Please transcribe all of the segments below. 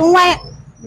હું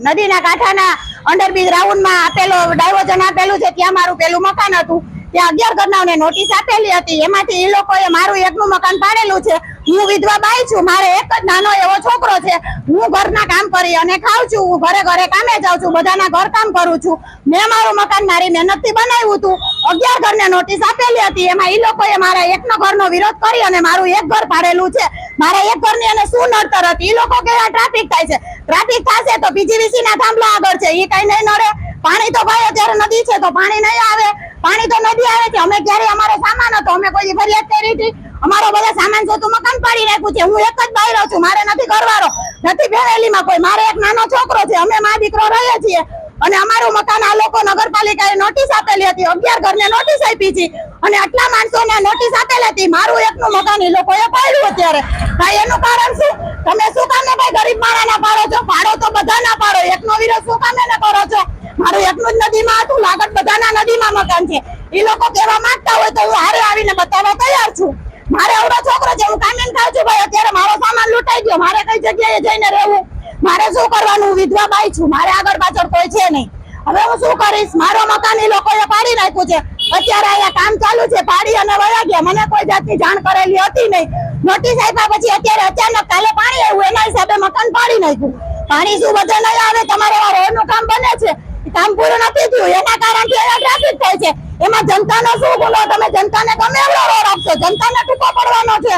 નદીના કાંઠાના અંડરબ્રિજ રાઉન્ડમાં આપેલો ડાયવર્ઝન આપેલું છે, ત્યાં મારું પેલું મકાન હતું. ત્યાં અગિયાર ઘરનાઓને નોટિસ આપેલી હતી. એમાંથી એ લોકોએ મારું એકનું મકાન પાડેલું છે. હું વિધવા બાઈ છું, મારે એક જ નાનો એવો છોકરો છે. હું ઘરના કામ કરી અને ખાઉં છું, હું ઘરે ઘરે કામે જાઉં છું, બધાના ઘર કામ કરું છું. મેં મારું મકાન મારી મહેનતથી બનાવ્યું હતું. અગિયાર ઘરને નોટિસ આપેલી હતી. એમાં એ લોકોએ મારા એકનો ઘરનો વિરોધ કરી અને મારું એક ઘર પાડેલું છે. મારા એક ઘરની અને શું નડતર હતી? એ લોકો કે ટ્રાફિક થાય છે. ટ્રાફિક થશે તો પીજીવીસી ના થાંભલા આગળ છે. એ કઈ નહીં નડે. પાણી તો ભાઈ અત્યારે નદી છે તો પાણી નહીં આવે. પાણી તો નદી આવે છે. અમે ક્યારે અમારો સામાન હતો. અમે કોઈ ફરિયાદ કરી હતી. અમારો બધા સામાન છે તો મકાન પાડી નાખ્યું છે. હું એક જ બાયરો છું. મારે નથી ઘરવાળો. નથી ફેમિલીમાં કોઈ. મારે એક નાનો છોકરો છે. અમે મા દીકરો રહીએ છીએ. અને અમારું મકાન આ લોકો નગરપાલિકાએ નોટિસ આપેલી હતી. અગિયાર ઘરને નોટિસ આપી છે. અને આટલા માણસોને નોટિસ આપેલી હતી. મારું એકનું મકાન એ લોકોએ પાડ્યું અત્યારે. ભાઈ, એનું કારણ શું? તમે શું કામ ને ભાઈ ગરીબ માણસના પાડો છો? પાડો તો બધા ના પાડો. એકનો વિરોધ શું કામ ને કરો છો? મારું એકનું જ નદીમાં હતું. લાગત બધાના નદીમાં મકાન છે. એ લોકો કહેવા માંગતા હોય તો હું હારે આવીને બતાવવા તૈયાર છું. મારે આવડો છોકરો છે, હું કામીન ખાવ છું ભાઈ. અત્યારે મારો સામાન લૂંટાઈ ગયો. મારે કઈ જગ્યાએ જઈને રહેવું? મારે શું કરવાનું? વિધવા બાઈ છું. મારે આગળ પાછળ કોઈ છે નહીં. હવે હું શું કરીશ? મારો મકાન એ લોકોએ પાડી નાખ્યું છે. અત્યારે અહીંયા કામ ચાલુ છે. પાડી અને વયા ગયા. મને કોઈ જાતની જાણ કરેલી હતી નહીં. નોટિસ આપ્યા પછી અત્યારે અચાનક કાલે પાણી આવ્યું. એના હિસાબે મકાન પાડી નાખ્યું. પાણી શું બધા નહીં આવે? તમારે આ રોડનું કામ બને છે. કામ પૂરું નથી થયું. એના કારણથી અહીંયા ટ્રાફિક થાય છે. એમાં જનતાનો શું બોલો? તમે જનતાને ગમે એવડો રોડ આપશો જનતાને ટૂંકો પડવાનો છે.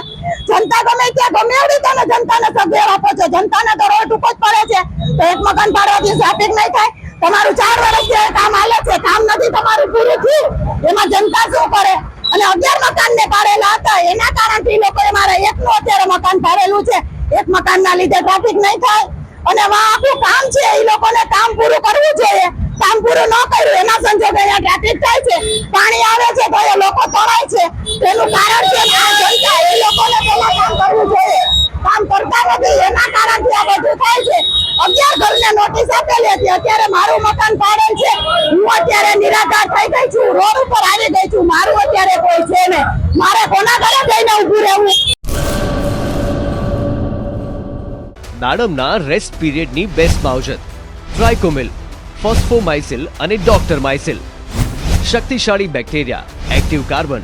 જનતા ગમે ત્યાં ગમે એવડી તમે જનતાને સગવડ આપો છો. જનતાને તો રોડ ટૂંકો જ પડે છે. તો એક મકાન પાડવાથી ટ્રાફિક નહીં થાય. તમારું ચાર વર્ષથી કામ હાલે છે, કામ નથી તમારું પૂરું થયું. એમાં જનતા શું કરે? અને અગિયાર મકાન ને પાડેલા હતા. એના કારણથી લોકોએ મારે એકનું અત્યારે મકાન પાડેલું છે. એક મકાનના લીધે ટ્રાફિક નહીં થાય. અને વાહ આપણું કામ છે, એ લોકોને કામ પૂરું કારણ કે આ જનતા એ લોકોને પેલા કામ કરવું જોઈએ. કામ કરતા નથી, એના કારણથી આ બધું થાય છે. અગિયાર ઘરને નોટિસ આપેલી હતી. અત્યારે મારું મકાન પાડેલ છે. હું અત્યારે નિરાધાર થઈ ગઈ છું. રોડ ઉપર આવી ગઈ છું. મારું અત્યારે કોઈ છે ને મારે કોના ઘરે જઈને ઊભું રહેવું? નાડમના રેસ્ટ પીરિયડની બેસ્ટ માવજત ટ્રાઇકોમિલ ફોસ્ફોમાઇસિલ અને ડોક્ટર માઇસિલ શક્તિશાળી બેક્ટેરિયા એક્ટિવ કાર્બન